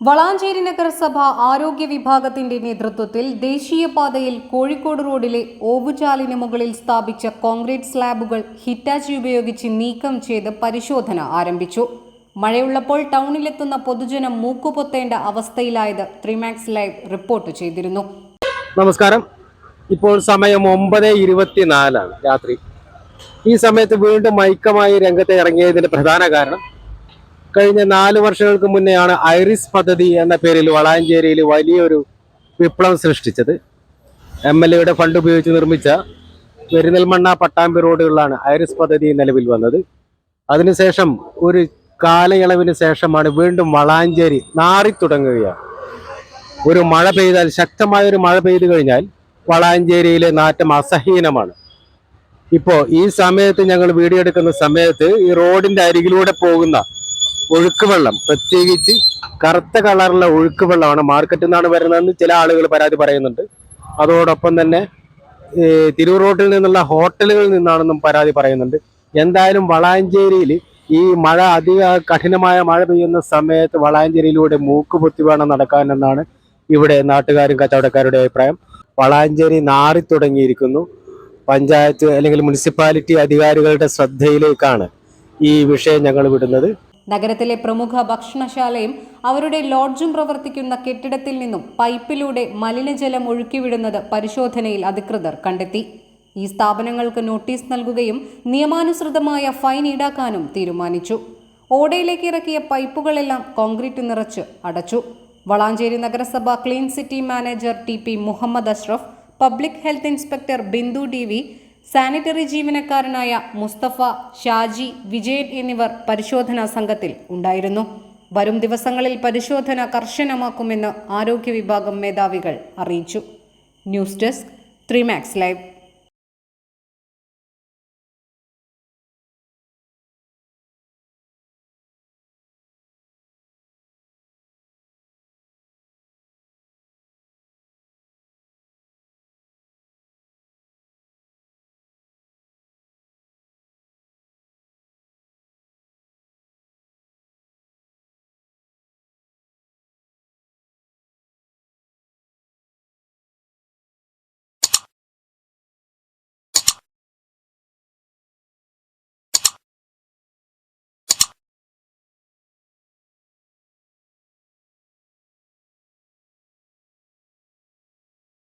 വളാഞ്ചേരി നഗരസഭ ആരോഗ്യ വിഭാഗത്തിന്റെ നേതൃത്വത്തിൽ ദേശീയപാതയിൽ കോഴിക്കോട് റോഡിലെ ഓവുചാലിന് മുകളിൽ സ്ഥാപിച്ച കോൺക്രീറ്റ് സ്ലാബുകൾ ഹിറ്റാച്ചി ഉപയോഗിച്ച് നീക്കം ചെയ്ത് പരിശോധന ആരംഭിച്ചു. മഴയുള്ളപ്പോൾ ടൗണിലെത്തുന്ന പൊതുജനം മൂക്കുപൊത്തേണ്ട അവസ്ഥയിലായത് ത്രിമാക്സ് ലൈവ് റിപ്പോർട്ട് ചെയ്തിരുന്നു. നമസ്കാരം. ഇപ്പോൾ സമയം ഒമ്പത് ഇരുപത്തിനാലാണ് രാത്രി. ഈ സമയത്ത് വീണ്ടും മൈക്കമായി രംഗത്ത് ഇറങ്ങിയതിന്റെ പ്രധാന കാരണം കഴിഞ്ഞ നാല് വർഷങ്ങൾക്ക് മുന്നെയാണ് ഐറിസ് പദ്ധതി എന്ന പേരിൽ വളാഞ്ചേരിയിൽ വലിയൊരു വിപ്ലവം സൃഷ്ടിച്ചത്. എം എൽ എയുടെ ഫണ്ട് ഉപയോഗിച്ച് നിർമ്മിച്ച പെരുന്നൽമണ്ണ പട്ടാമ്പി റോഡുകളിലാണ് ഐറിസ് പദ്ധതി നിലവിൽ വന്നത്. അതിനുശേഷം ഒരു കാലയളവിന് ശേഷമാണ് വീണ്ടും വളാഞ്ചേരി നാറിത്തുടങ്ങുകയാണ്. ഒരു മഴ പെയ്താൽ ശക്തമായ ഒരു മഴ പെയ്തു കഴിഞ്ഞാൽ വളാഞ്ചേരിയിലെ നാറ്റം അസഹീനമാണ്. ഇപ്പോൾ ഈ സമയത്ത് ഞങ്ങൾ വീഡിയോ എടുക്കുന്ന സമയത്ത് ഈ റോഡിന്റെ അരികിലൂടെ പോകുന്ന ഒഴുക്ക് വെള്ളം പ്രത്യേകിച്ച് കറുത്ത കളറുള്ള ഒഴുക്ക് വെള്ളമാണ് മാർക്കറ്റിൽ നിന്നാണ് വരുന്നതെന്ന് ചില ആളുകൾ പരാതി പറയുന്നുണ്ട്. അതോടൊപ്പം തന്നെ തിരൂർ റോഡിൽ നിന്നുള്ള ഹോട്ടലുകളിൽ നിന്നാണെന്നും പരാതി പറയുന്നുണ്ട്. എന്തായാലും വളാഞ്ചേരിയിൽ ഈ മഴ അധിക കഠിനമായ മഴ പെയ്യുന്ന സമയത്ത് വളാഞ്ചേരിയിലൂടെ മൂക്കുപൊത്തി വേണം നടക്കാനെന്നാണ് ഇവിടെ നാട്ടുകാരും കച്ചവടക്കാരുടെ അഭിപ്രായം. വളാഞ്ചേരി നാറി തുടങ്ങിയിരിക്കുന്നു. പഞ്ചായത്ത് അല്ലെങ്കിൽ മുനിസിപ്പാലിറ്റി അധികാരികളുടെ ശ്രദ്ധയിലേക്കാണ് ഈ വിഷയം ഞങ്ങൾ വിടുന്നത്. നഗരത്തിലെ പ്രമുഖ ഭക്ഷണശാലയും അവരുടെ ലോഡ്ജും പ്രവർത്തിക്കുന്ന കെട്ടിടത്തിൽ നിന്നും പൈപ്പിലൂടെ മലിനജലം ഒഴുക്കിവിടുന്നത് പരിശോധനയിൽ അധികൃതർ കണ്ടെത്തി. ഈ സ്ഥാപനങ്ങൾക്ക് നോട്ടീസ് നൽകുകയും നിയമാനുസൃതമായ ഫൈൻ ഈടാക്കാനും തീരുമാനിച്ചു. ഓടയിലേക്ക് ഇറക്കിയ പൈപ്പുകളെല്ലാം കോൺക്രീറ്റ് നിറച്ച് അടച്ചു. വളാഞ്ചേരി നഗരസഭ clean city manager T P Muhammad Ashraf public health inspector Bindu T sanitary ജീവനക്കാരനായ മുസ്തഫ ഷാജി വിജയൻ എന്നിവർ പരിശോധനാ സംഘത്തിൽ ഉണ്ടായിരുന്നു. വരും ദിവസങ്ങളിൽ പരിശോധന കർശനമാക്കുമെന്ന് ആരോഗ്യ വിഭാഗം മേധാവികൾ അറിയിച്ചു. News desk Trimax live.